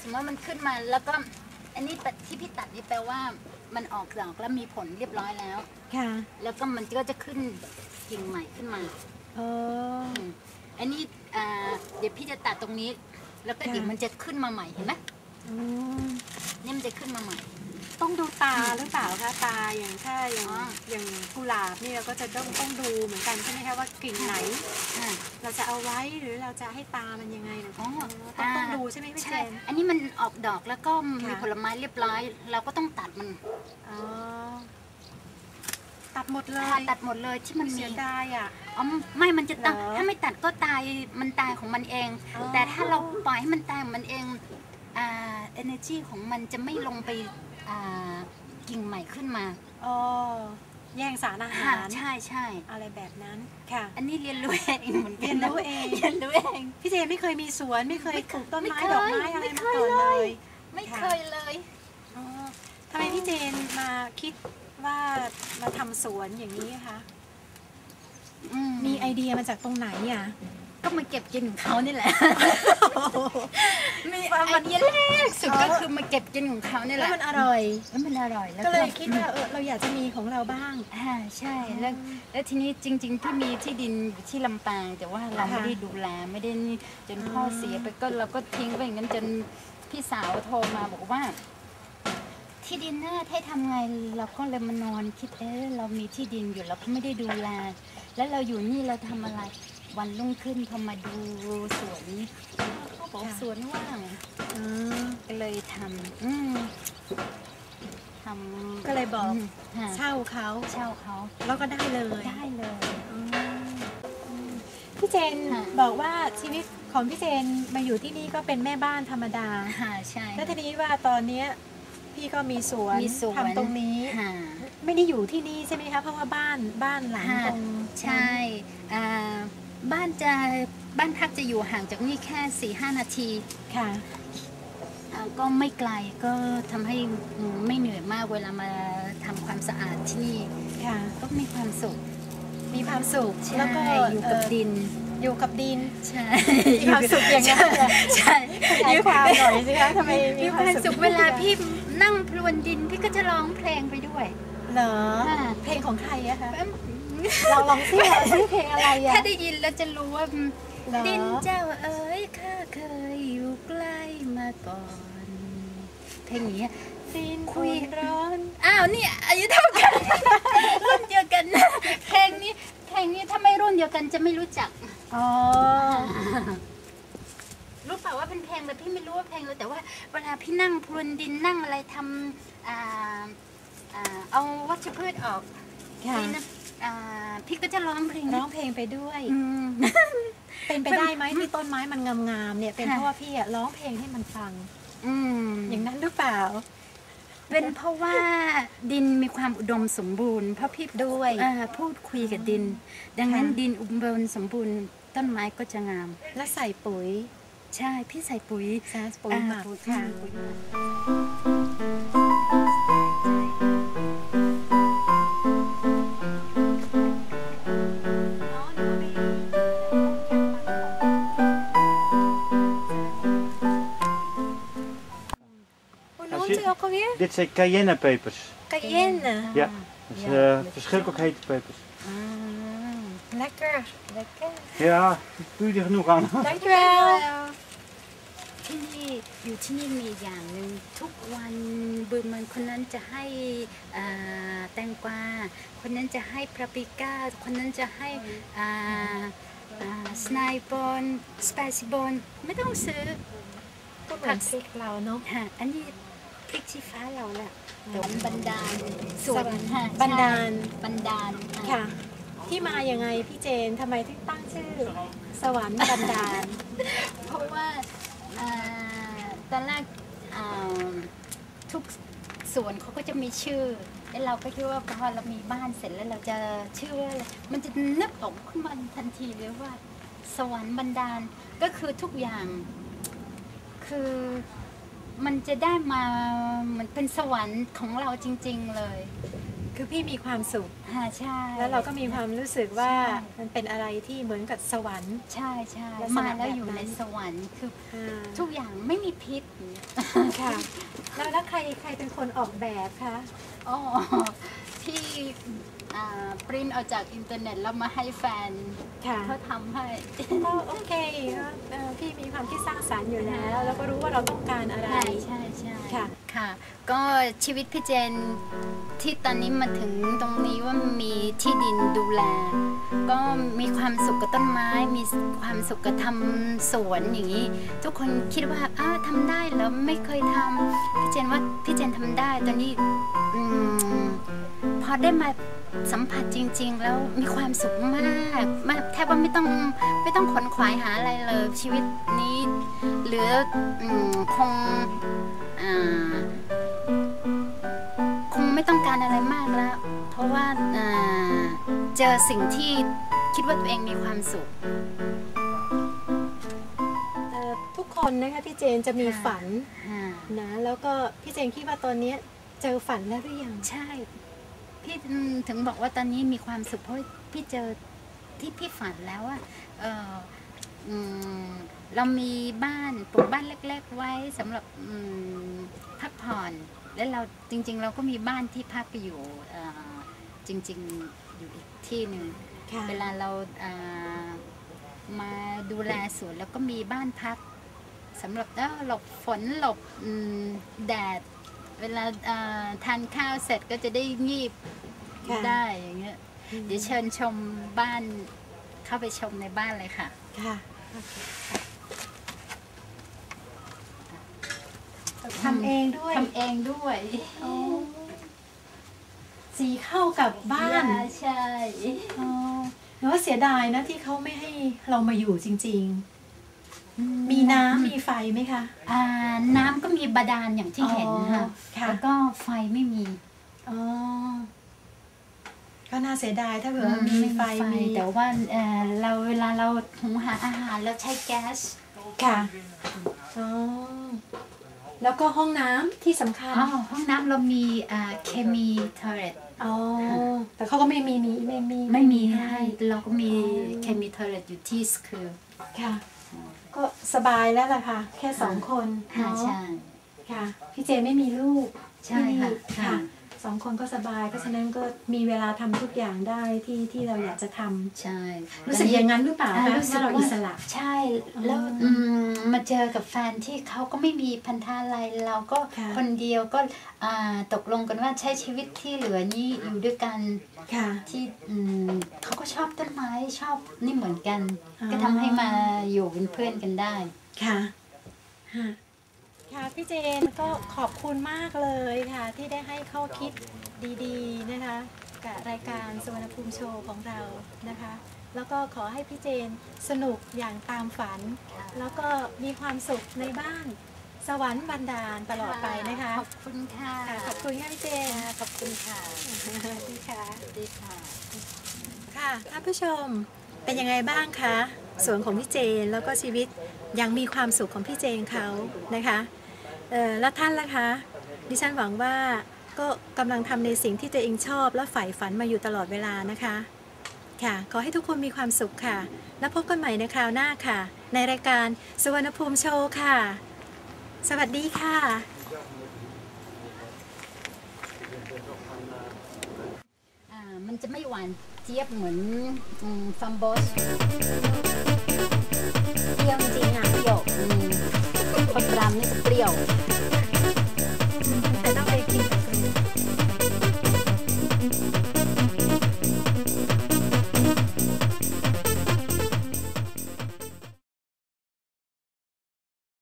สมมติว่ามันขึ้นมาแล้วก็อันนี้ที่พี่ตัดนี่แปลว่ามันออกดอกแล้วมีผลเรียบร้อยแล้ว ค่ะ แล้วก็มันก็จะขึ้นกิ่งใหม่ขึ้นมาเอออืมอันนี้อ่าเดี๋ยวพี่จะตัดตรงนี้ แล้วก็ค่ะเดี๋ยวมันจะขึ้นมาใหม่เห็นไหมอืมนี่มันจะขึ้นมาใหม่ ต้องดูตาหรือเปล่าคะตาอย่างถ้าอย่างอ๋ออย่างกุหลาบนี่เราก็จะต้องต้องดูเหมือนกันใช่ไหมคะว่ากิ่งไหน อ่า เราจะเอาไว้หรือเราจะให้ตามันยังไงหรืออ๋อต้องต้องอ่าดูใช่ไหมพี่เจใช่นอันนี้มันออกดอกแล้วก็มีค่ะผลไม้เรียบร้อย เราก็ต้องตัดมันอ๋อตัดหมดเลยค่ะตัดหมดเลยที่มันมีเสียดายอะอ๋อไม่มันจะต้องเหรอถ้าไม่ตัดก็ตายมันตายของมันเองอ๋อแต่ถ้าเราปล่อยให้มันตายของมันเองอ่า energy ของมันจะไม่ลงไปอ่ากิ่งใหม่ขึ้นมาอ๋อ แย่งสารอาค่ะหารใช่ใช่อะไรแบบนั้นค่ะ อันนี้เรียนรู้เองเหมือนกัเรียนรู้เอง เรียนรู้เอง พี่เจนไม่เคยมีสวนไม่เคยไม่ปเคยลูกต้นไม้ไม่เคยดอกไม้อะไรไม่มาเคยก่อนเลเลย ยไม่ค่ะเคยเลย อ๋อทำไมพี่เจนมาคิดว่ามาทำสวนอย่างนี้คะ อืมีไอเดียมาจากตรงไหนอะ ก็มาเก็บกินของเขานี่แหละ มีไอเดียแรกสุดก็คือมาเก็บกินของเขานี่แหแล้วละมันอร่อย แล้วมันอร่อยแล้วก็เลยคิดว่าเออเราอยากจะมีของเราบ้าง อ่าใช่แล้วแล้วทีนี้จริง ๆ ที่มีที่ดินอยู่ที่ลำปาง แต่ว่าเราค่ะไม่ได้ดูแลไม่ได้นี่จนพ่อเสียไปก็เราก็ทิ้งไปอย่างนั้นจนพี่สาวโทรมาบอกว่า ที่ดินน่าให้ทำไงเราก็เลยมานอนคิดเอ๊ะเรามีที่ดินอยู่เราก็ไม่ได้ดูแลแล้วเราอยู่นี่เราทำอะไร วันรุ่งขึ้นพอมาดูสวนเขาบอกสวนว่างอืมก็เลยทำอืมทำก็เลยบอกมค่ะเช่าเขาเช่าเขา แล้วก็ได้เลยได้เลยอืมพี่เจนค่ะบอกว่าชีวิตของพี่เจนมาอยู่ที่นี่ก็เป็นแม่บ้านธรรมดาค่ะใช่แล้วทีนี้ว่าตอนเนี้ยพี่ก็มีสวนมีสวนทำตรงนี้ค่ะไม่ได้อยู่ที่นี่ใช่ไหมคะเพราะว่าบ้านบ้านหลังค่ะตรงใช่อ่า บ้านจะบ้านพักจะอยู่ห่างจากนี่แค่สี่ห้านาทีค่ะอ่าก็ไม่ไกลก็ทำให้อืมไม่เหนื่อยมากเวลามาทำความสะอาดที่นี่ค่ะ ก็มีความสุขมีความสุขใช่แล้วก็อยู่กับเดินอยู่กับดินใช่มีความสุขอย่างนั้นเหรอใช่ขยายความหน่อยสิคะทำไมมีความสุขเวลาพี่นั่งพรวนดินพี่ก็จะร้องเพลงไปด้วยเหรอค่ะเพลงของใครอะคะ เราลองซิว่าชื่อเพลงอะไรอะถ้าได้ยินแล้วจะรู้ว่าเหรอดินเจ้าเอ๋ยข้าเคยอยู่ใกล้มาก่อน เพลงนี้ดินคุยอุ่นร้อน อ้าวนี่อายุเท่ากัน รุ่นเดียวกันนะเพลงนี้เพลงนี้ถ้าไม่รุ่นเดียวกันจะไม่รู้จัก อ๋อ รู้เปล่าว่าเป็นเพลงแต่พี่ไม่รู้ว่าเพลงเลยแต่ว่าเวลาพี่นั่งพรวนดินนั่งอะไรทำอ่าอ่าเอาวัชพืชออก ค่ะพี่นะอ่าพี่ก็จะร้องเพลงร้นี้องเพลงไปด้วย อืมเป็นไปได้ไหมที่ต้นไม้มันงามๆเนี่ย เป็นค่ะเพราะว่าพี่อะร้องเพลงให้มันฟัง อืมอย่างนั้นหรือเปล่า เป็นเพราะว่าดินมีความอุดมสมบูรณ์เพราะพี่ด้วยอ่าพูดคุยกับดิน ดังนั้นค่ะดินอุดมสมบูรณ์ต้นไม้ก็จะงาม แล้วใส่ปุ๋ย ใช่ พี่ใส่ปุ๋ยซาสปุ๋ยหมักอ่าปุ๋ยค่ะ ook alweer? Dit zijn cayennepepers. Cayenne. Ja, dat is Ja. eh, verschrikkelijk hete pepers. อ่า Lekker. แล้วก็ Ja, doe je er genoeg aan. Dankjewel. ที่นี่อยู่ที่นี่มีอย่างหนึ่งทุกวันบืนมันคนนั้นจะให้อ่าแตงกวาคนนั้นจะให้พาปริก้าคนนั้นจะให้อ่าอ่าสไนบอนสเปซิบอนไม่ต้องซื้อก็เหมือนพริกเราเนาะฮะอันนี้ พริกชี้ฟ้าเราแหละสวนบันดาลสสววนนฮะบันดาลใช่บันดาลค่ะ ที่มายังไงพี่เจนทำไมถึงตั้งชื่อ สวรรค์บันดาล เพราะว่าอ่าตอนแรกอ่าทุกส่วนเขาก็จะมีชื่อ แล้วเราก็คิดว่าพอเรามีบ้านเสร็จแล้วเราจะชื่อว่าอะไรมันจะนึกออกขึ้นมาทันทีเลยว่า สวรรค์บันดาลก็คือทุกอย่าง คือ มันจะได้มาเหมือนเป็นสวรรค์ของเราจริง ๆเลย คือพี่มีความสุข ฮะใช่แล้วเราก็มีความรู้สึกว่าใช่มันเป็นอะไรที่เหมือนกับสวรรค์ ใช่ใช่ลักษณะมาแล้วอยู่แบบนั้ในน สวรรค์คืออ่าทุกอย่างไม่มีพิษ ค่ะแล้วแล้วใครใครเป็นคนออกแบบคะ อ๋อที่อ่าปริ้นเอาจากอินเทอร์เน็ตแล้วมาให้แฟนค่ะเขาทำให้ก็โอเคก็เอ่อพี่มีความคิดสร้างสรรค์อยู่แล้ว แล้วก็รู้ว่าเราต้องการอะไรใช่ใช่ใช่ค่ะค่ะ ก็ชีวิตพี่เจนที่ตอนนี้มาถึงตรงนี้ว่ามีที่ดินดูแล ก็มีความสุขกับต้นไม้ มีความสุขกับทำสวนอย่างนี้ ทุกคนคิดว่าอ้าวทำได้แล้วไม่เคยทำพี่เจนว่าพี่เจนทำได้ตอนนี้อม พอได้มาสัมผัสจริง ๆ แล้วมีความสุขมากมากแทบว่าไม่ต้องไม่ต้องขวนขวายหาอะไรเลย ชีวิตนี้เหลืออมคงอ่าคงไม่ต้องการอะไรมากแล้ว เพราะว่าอ่าเจอสิ่งที่คิดว่าตัวเองมีความสุขเอ่อทุกคนนะคะพี่เจนจะมีค่ะฝันอ่านะแล้วก็พี่เจนคิดว่าตอนนี้ เจอฝันแล้วหรือยังใช่ พี่อืมถึงบอกว่าตอนนี้มีความสุขเพราะพี่เจอที่พี่ฝันแล้วอะเอออืมเรามีบ้านปลูกบ้านเล็ก ๆ ไว้สำหรับอืมพักผ่อน และเราจริง ๆ เราก็มีบ้านที่พักอยู่เอ่อจริง ๆอยู่อีกที่หนึ่งค่ะเวลาเราเอ่อมาดูแลสวนแล้วก็มีบ้านพักสำหรับเอ้อหลบฝนหลบอืมแดด เวลาเอ่อทานข้าวเสร็จก็จะได้งีบค่ะ ได้อย่างเงี้ยเดี๋ยวเชิญชมบ้านเข้าไปชมในบ้านเลยค่ะ ค่ะทำเองด้วยทำเองด้วยอ๋อสีเข้ากับบ้านใช่ อ๋อแล้วาเสียดายนะที่เขาไม่ให้เรามาอยู่จริง ๆ มีน้ำมีไฟไหมคะอ่าน้ำก็มีบาดาลอย่างที่เห็นค่ะอ๋อค่ะแล้วก็ไฟไม่มีอ๋อก็น่าเสียดายถ้าเผื่อว่ามีไฟมีแต่ว่าเอ่อเราเวลาเราหุงหาอาหารเราใช้แก๊สค่ะอ๋อแล้วก็ห้องน้ำที่สำคัญอ๋อห้องน้ำเรามีอ่าเคมีทอร์เรตอ๋อแต่เขาก็ไม่มีมีไม่มีไม่มีให้เราก็มีเคมีทอร์เรตอยู่ที่สคือ ค่ะ ก็สบายแล้วล่ะค่ะ แค่สองคนค่ะเนาะใช่ค่ะ พี่เจไม่มีลูกใช่ค่ะที่นี่ค่ะ สองคนก็สบาย เพราะฉะนั้นก็มีเวลาทำทุกอย่างได้ที่ที่เราอยากจะทำใช่รู้สึกอย่างนั้นหรือเปล่าอ่าคะรู้สึกว่าเราว่าอิสระใช่แล้วอ๋ออืมมาเจอกับแฟนที่เขาก็ไม่มีพันธะอะไรเราก็ค่ะคนเดียวก็อ่าตกลงกันว่าใช้ชีวิตที่เหลือนี้อยู่ด้วยกันค่ะที่อืมเขาก็ชอบต้นไม้ชอบนี่เหมือนกันอ๋อก็ทำให้มาอยู่เป็นเพื่อนกันได้ค่ะ ค่ะค่ะพี่เจนก็ขอบคุณมากเลยค่ะ ที่ได้ให้ข้อคิดดีๆนะคะกับรายการสวรรณภูมิโชว์ของเรานะคะ แล้วก็ขอให้พี่เจนสนุกอย่างตามฝันค่ะแล้วก็มีความสุขในบ้านสวรรค์บันดาลตลอดไปนะคะ ขอบคุณค่ะค่ะขอบคุณค่ะพี่เจนค่ะขอบคุณค่ะดีค่ะสวัสดีค่ะค่ะท่านผู้ชมเป็นยังไงบ้างคะสวนของพี่เจนแล้วก็ชีวิตยังมีความสุขของพี่เจนเขานะคะเอ่อ แล้วท่านล่ะคะ ดิฉันหวังว่าก็กำลังทำในสิ่งที่ตัวเองชอบและใฝ่ฝันมาอยู่ตลอดเวลานะคะ ค่ะ ขอให้ทุกคนมีความสุขค่ะ แล้วพบกันใหม่ในคราวหน้าค่ะ ในรายการสวรรณภูมิโชว์ค่ะ สวัสดีค่ะ มันจะไม่หวานเจี๊ยบเหมือนฟัมโบสเปรี้ยวจริงอะเปรี้ยวคนรำนี่จะเปรี้ยว